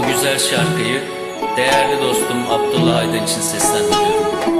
Bu güzel şarkıyı değerli dostum Abdullah Aydın için seslendiriyorum.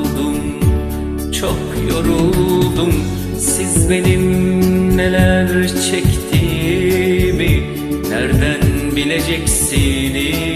çok yoruldum. Siz benim neler çektiğimi nereden bileceksiniz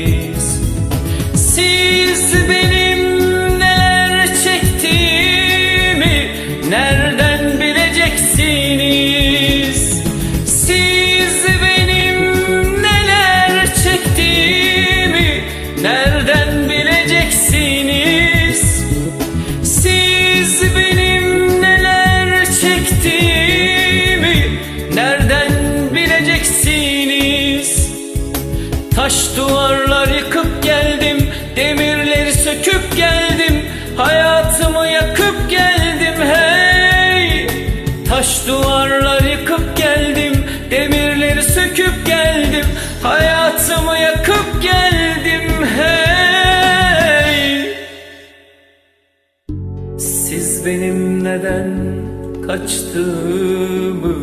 duvarlar yıkıp geldim Demirleri söküp geldim Hayatımı yakıp geldim hey Taş duvarlar yıkıp geldim Demirleri söküp geldim Hayatımı yakıp geldim hey Siz benim neden kaçtığımı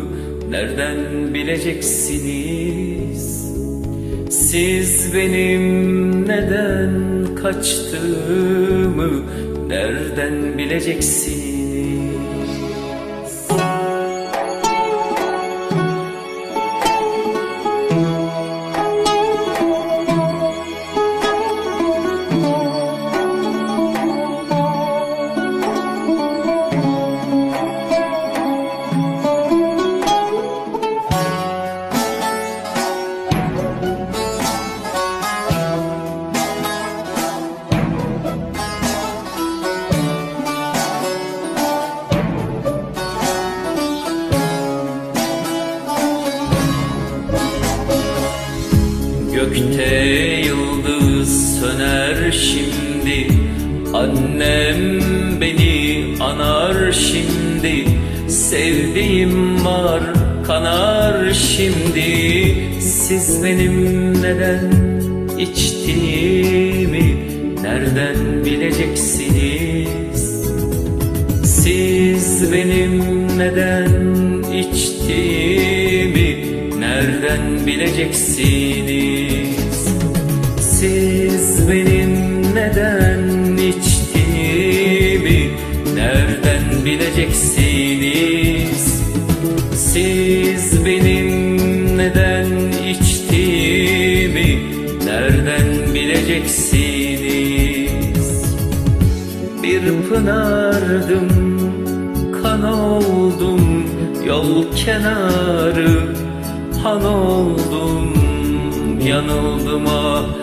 nereden bileceksiniz? Siz benim neden kaçtığımı nereden bileceksiniz? Gökte yıldız söner şimdi. Annem beni anar şimdi. Sevdiğim var kanar şimdi. Siz benim neden içtiğimi Nereden bileceksiniz? Siz benim neden içtiğimi nereden bileceksiniz? Siz benim neden içtiğimi nereden bileceksiniz? Siz benim neden içtiğimi nereden bileceksiniz? Bir pınardım, kan oldum, yol kenarı han oldum, yanıldım ah,